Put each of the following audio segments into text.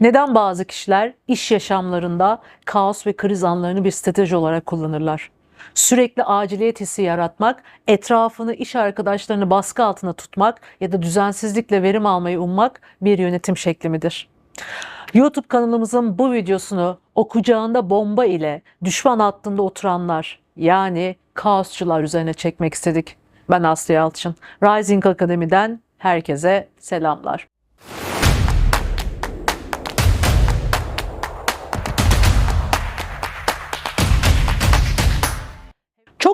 Neden bazı kişiler iş yaşamlarında kaos ve kriz anlarını bir strateji olarak kullanırlar? Sürekli aciliyet hissi yaratmak, etrafını, iş arkadaşlarını baskı altında tutmak ya da düzensizlikle verim almayı ummak bir yönetim şekli midir? YouTube kanalımızın bu videosunu o kucağında bomba ile düşman hattında oturanlar yani kaosçular üzerine çekmek istedik. Ben Aslı Yalçın. Rising Akademi'den herkese selamlar.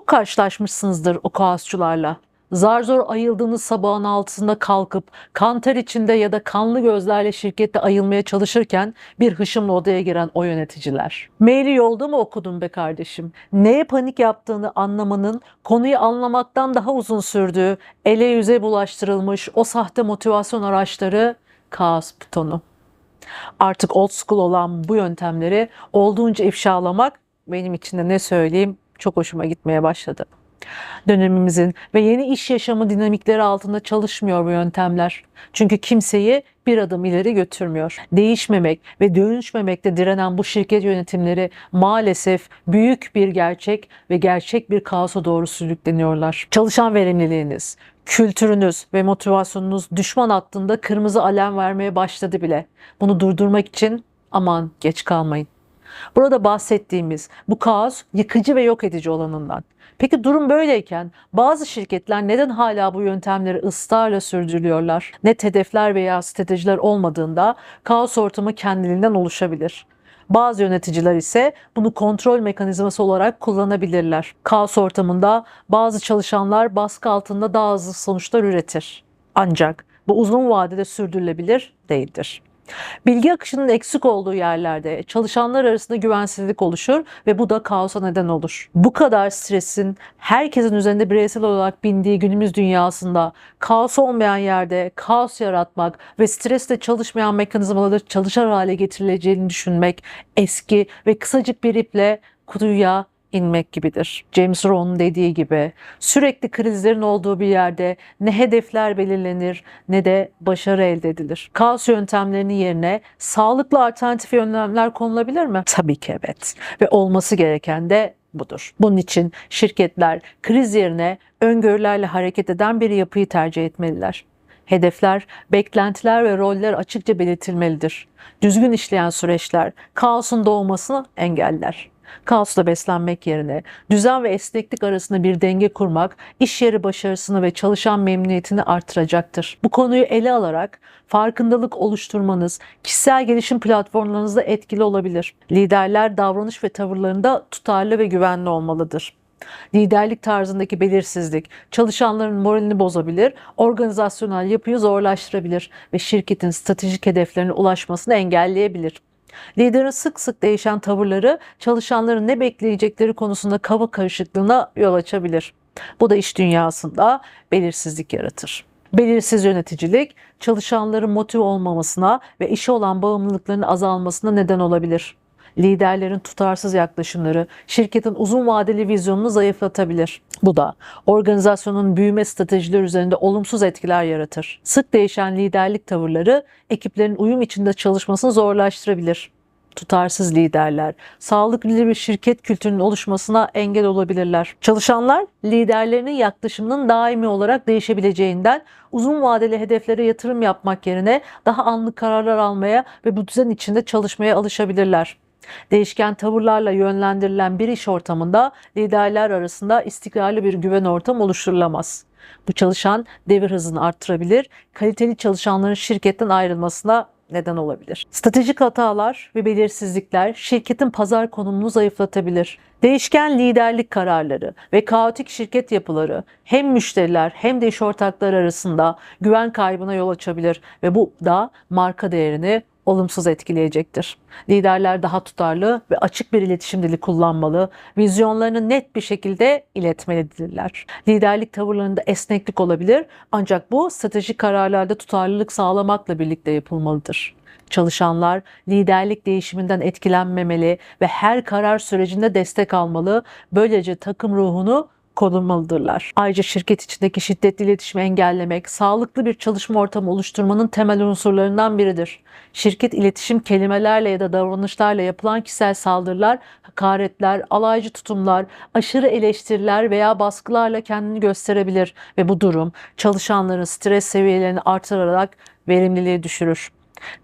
Çok karşılaşmışsınızdır o kaosçularla. Zar zor ayıldığınız sabahın altında kalkıp kanter içinde ya da kanlı gözlerle şirkette ayılmaya çalışırken bir hışımla odaya giren o yöneticiler. Maili yolda mı okudun be kardeşim? Neye panik yaptığını anlamanın konuyu anlamaktan daha uzun sürdüğü ele yüze bulaştırılmış o sahte motivasyon araçları kaos butonu. Artık old school olan bu yöntemleri olduğunca ifşalamak benim için de ne söyleyeyim çok hoşuma gitmeye başladı. Dönemimizin ve yeni iş yaşamı dinamikleri altında çalışmıyor bu yöntemler. Çünkü kimseyi bir adım ileri götürmüyor. Değişmemek ve dönüşmemekte direnen bu şirket yönetimleri maalesef büyük bir gerçek ve gerçek bir kaosa doğru sürükleniyorlar. Çalışan verimliliğiniz, kültürünüz ve motivasyonunuz düşman hattında kırmızı alarm vermeye başladı bile. Bunu durdurmak için aman geç kalmayın. Burada bahsettiğimiz bu kaos yıkıcı ve yok edici olanından. Peki durum böyleyken bazı şirketler neden hala bu yöntemleri ısrarla sürdürüyorlar? Net hedefler veya stratejiler olmadığında kaos ortamı kendiliğinden oluşabilir. Bazı yöneticiler ise bunu kontrol mekanizması olarak kullanabilirler. Kaos ortamında bazı çalışanlar baskı altında daha hızlı sonuçlar üretir. Ancak bu uzun vadede sürdürülebilir değildir. Bilgi akışının eksik olduğu yerlerde çalışanlar arasında güvensizlik oluşur ve bu da kaosa neden olur. Bu kadar stresin herkesin üzerinde bireysel olarak bindiği günümüz dünyasında kaos olmayan yerde kaos yaratmak ve stresle çalışmayan mekanizmaları çalışar hale getirileceğini düşünmek eski ve kısacık bir iple kuyuya inmek gibidir. James Rohn'un dediği gibi sürekli krizlerin olduğu bir yerde ne hedefler belirlenir ne de başarı elde edilir. Kaos yöntemlerinin yerine sağlıklı alternatif yöntemler konulabilir mi? Tabii ki evet. Ve olması gereken de budur. Bunun için şirketler kriz yerine öngörülerle hareket eden bir yapıyı tercih etmeliler. Hedefler, beklentiler ve roller açıkça belirtilmelidir. Düzgün işleyen süreçler kaosun doğmasını engeller. Kaosla beslenmek yerine düzen ve esneklik arasında bir denge kurmak iş yeri başarısını ve çalışan memnuniyetini artıracaktır. Bu konuyu ele alarak farkındalık oluşturmanız kişisel gelişim platformlarınızda etkili olabilir. Liderler davranış ve tavırlarında tutarlı ve güvenli olmalıdır. Liderlik tarzındaki belirsizlik çalışanların moralini bozabilir, organizasyonel yapıyı zorlaştırabilir ve şirketin stratejik hedeflerine ulaşmasını engelleyebilir. Liderin sık sık değişen tavırları çalışanların ne bekleyecekleri konusunda kafa karışıklığına yol açabilir. Bu da iş dünyasında belirsizlik yaratır. Belirsiz yöneticilik çalışanların motive olmamasına ve işe olan bağımlılıklarının azalmasına neden olabilir. Liderlerin tutarsız yaklaşımları şirketin uzun vadeli vizyonunu zayıflatabilir. Bu da organizasyonun büyüme stratejileri üzerinde olumsuz etkiler yaratır. Sık değişen liderlik tavırları ekiplerin uyum içinde çalışmasını zorlaştırabilir tutarsız liderler, sağlıklı bir şirket kültürünün oluşmasına engel olabilirler. Çalışanlar liderlerinin yaklaşımının daimi olarak değişebileceğinden uzun vadeli hedeflere yatırım yapmak yerine daha anlık kararlar almaya ve bu düzen içinde çalışmaya alışabilirler. Değişken tavırlarla yönlendirilen bir iş ortamında liderler arasında istikrarlı bir güven ortamı oluşturulamaz. Bu çalışan devir hızını arttırabilir, kaliteli çalışanların şirketten ayrılmasına neden olabilir. Stratejik hatalar ve belirsizlikler şirketin pazar konumunu zayıflatabilir. Değişken liderlik kararları ve kaotik şirket yapıları hem müşteriler hem de iş ortakları arasında güven kaybına yol açabilir ve bu da marka değerini olumsuz etkileyecektir. Liderler daha tutarlı ve açık bir iletişim dili kullanmalı, vizyonlarını net bir şekilde iletmelidirler. Liderlik tavırlarında esneklik olabilir ancak bu stratejik kararlarda tutarlılık sağlamakla birlikte yapılmalıdır. Çalışanlar liderlik değişiminden etkilenmemeli ve her karar sürecinde destek almalı. Böylece takım ruhunu korunmalıdırlar. Ayrıca şirket içindeki şiddetli iletişimi engellemek, sağlıklı bir çalışma ortamı oluşturmanın temel unsurlarından biridir. Şirket iletişim kelimelerle ya da davranışlarla yapılan kişisel saldırılar, hakaretler, alaycı tutumlar, aşırı eleştiriler veya baskılarla kendini gösterebilir ve bu durum çalışanların stres seviyelerini artırarak verimliliği düşürür.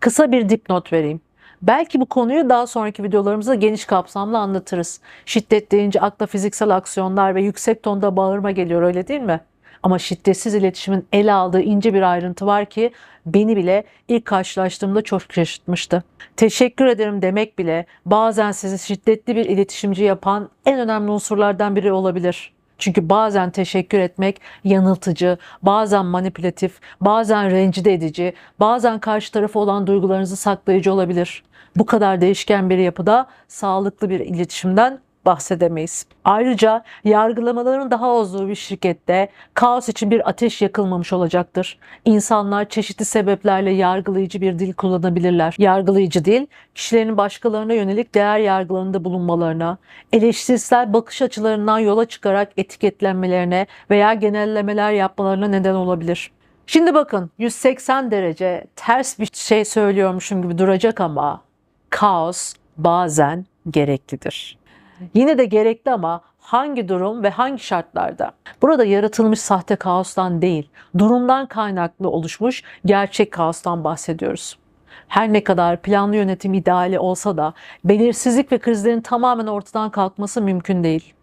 Kısa bir dipnot vereyim. Belki bu konuyu daha sonraki videolarımızda geniş kapsamlı anlatırız. Şiddet deyince akla fiziksel aksiyonlar ve yüksek tonda bağırma geliyor öyle değil mi? Ama şiddetsiz iletişimin ele aldığı ince bir ayrıntı var ki beni bile ilk karşılaştığımda çok şaşırtmıştı. Teşekkür ederim demek bile bazen sizi şiddetli bir iletişimci yapan en önemli unsurlardan biri olabilir. Çünkü bazen teşekkür etmek yanıltıcı, bazen manipülatif, bazen rencide edici, bazen karşı tarafa olan duygularınızı saklayıcı olabilir. Bu kadar değişken bir yapıda sağlıklı bir iletişimden bahsedemeyiz. Ayrıca yargılamaların daha olduğu bir şirkette kaos için bir ateş yakılmamış olacaktır. İnsanlar çeşitli sebeplerle yargılayıcı bir dil kullanabilirler. Yargılayıcı dil, kişilerin başkalarına yönelik değer yargılarında bulunmalarına, eleştirisel bakış açılarından yola çıkarak etiketlenmelerine veya genellemeler yapmalarına neden olabilir. Şimdi bakın 180 derece ters bir şey söylüyormuşum gibi duracak ama kaos bazen gereklidir. Yine de gerekli ama hangi durum ve hangi şartlarda? Burada yaratılmış sahte kaostan değil, durumdan kaynaklı oluşmuş gerçek kaostan bahsediyoruz. Her ne kadar planlı yönetim ideali olsa da belirsizlik ve krizlerin tamamen ortadan kalkması mümkün değil.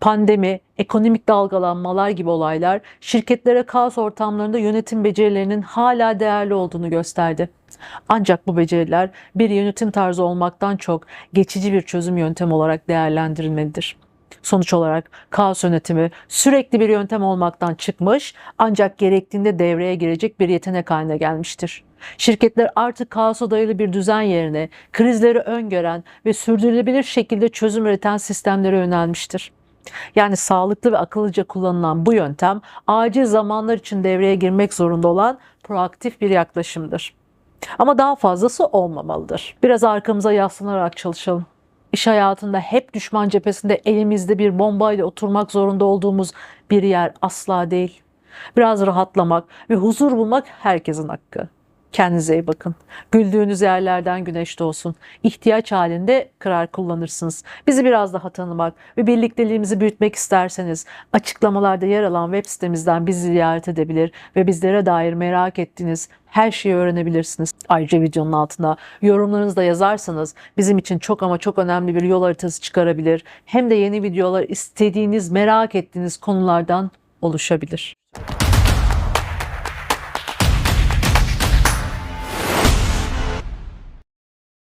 Pandemi, ekonomik dalgalanmalar gibi olaylar şirketlere kaos ortamlarında yönetim becerilerinin hala değerli olduğunu gösterdi. Ancak bu beceriler bir yönetim tarzı olmaktan çok geçici bir çözüm yöntemi olarak değerlendirilmelidir. Sonuç olarak kaos yönetimi sürekli bir yöntem olmaktan çıkmış ancak gerektiğinde devreye girecek bir yetenek haline gelmiştir. Şirketler artık kaosa dayalı bir düzen yerine krizleri öngören ve sürdürülebilir şekilde çözüm üreten sistemlere yönelmiştir. Yani sağlıklı ve akıllıca kullanılan bu yöntem acil zamanlar için devreye girmek zorunda olan proaktif bir yaklaşımdır. Ama daha fazlası olmamalıdır. Biraz arkamıza yaslanarak çalışalım. İş hayatında hep düşman cephesinde elimizde bir bombayla oturmak zorunda olduğumuz bir yer asla değil. Biraz rahatlamak ve huzur bulmak herkesin hakkı. Kendinize iyi bakın. Güldüğünüz yerlerden güneş doğsun. İhtiyaç halinde kırar kullanırsınız. Bizi biraz daha tanımak ve birlikteliğimizi büyütmek isterseniz açıklamalarda yer alan web sitemizden bizi ziyaret edebilir ve bizlere dair merak ettiğiniz her şeyi öğrenebilirsiniz. Ayrıca videonun altına yorumlarınızı da yazarsanız bizim için çok ama çok önemli bir yol haritası çıkarabilir. Hem de yeni videolar istediğiniz, merak ettiğiniz konulardan oluşabilir.